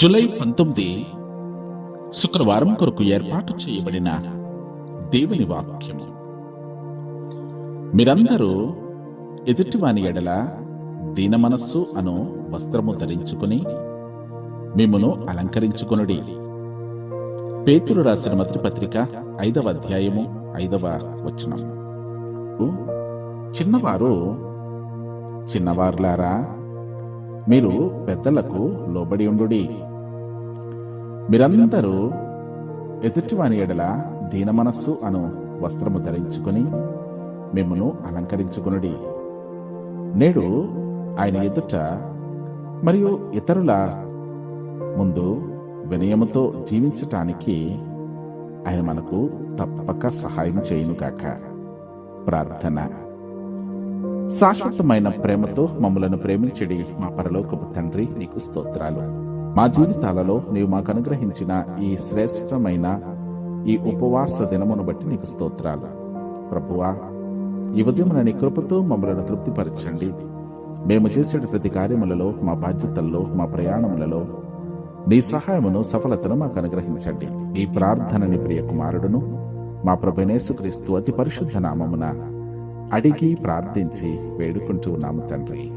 July పంతొమ్మిది శుక్రవారం కొరకు ఏర్పాటు చేయబడిన దేవుని వాక్యము. మీరందరూ ఎదుటివాని ఎడల దీన మనస్సు అను వస్త్రము ధరించుకుని మిమ్మును అలంకరించుకునుడి. పేతురు రాసిన మొదటి పత్రిక ఐదవ అధ్యాయము ఐదవ వచనం. చిన్నవారు చిన్నవారులారా మీరు పెద్దలకు లోబడి ఉండుడి. మీరందరూ ఎదుటివాని ఎడల దీన మనస్సు అను వస్త్రము ధరించుకుని మిమ్మను అలంకరించుకునుడి. నేడు ఆయన ఎదుట మరియు ఇతరుల ముందు వినయముతో జీవించటానికి ఆయన మనకు తప్పక సహాయం చేయునుగాక. ప్రార్థన. శాశ్వతమైన ప్రేమతో మమ్మలను ప్రేమించడి మా పరలోకపు తండ్రి నీకు స్తోత్రాలు. మా జీవితాలలో నీవు మాకు అనుగ్రహించిన ఈ శ్రేష్టమైన ఈ ఉపవాస దినమును బట్టి నీకు స్తోత్రాలు. ప్రభువా ఈ ఉదయం నీ కృపతో మమ్మలను తృప్తిపరచండి. మేము చేసే ప్రతి కార్యములలో మా బాధ్యతల్లో మా ప్రయాణములలో నీ సహాయమును సఫలతను మాకు అనుగ్రహించండి. ఈ ప్రార్థనని ప్రియ కుమారుడును మా ప్రభనేసుక్రీస్తు అతి పరిశుద్ధ నామమున అడిగి ప్రార్థించి వేడుకుంటూ ఉన్నాము తండ్రి.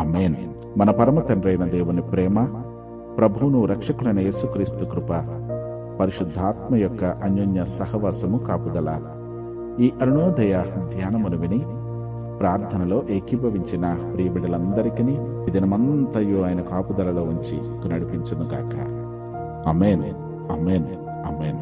అమ్మేన్ మన పరమ తండ్రి అయిన దేవుని ప్రేమ ప్రభువును రక్షకుడైన యేసుక్రీస్తు కృప పరిశుద్ధాత్మ యొక్క అన్యోన్య సహవాసము కాపుదల. ఈ అరుణోదయ ధ్యానమును విని ప్రార్థనలో ఏకీభవించిన ప్రియబిడ్డలందరికీ ఈ దినమంతయు ఆయన కాపుదలలో ఉంచి నడిపించును గాక అమేన్ అమేన్ అమేన్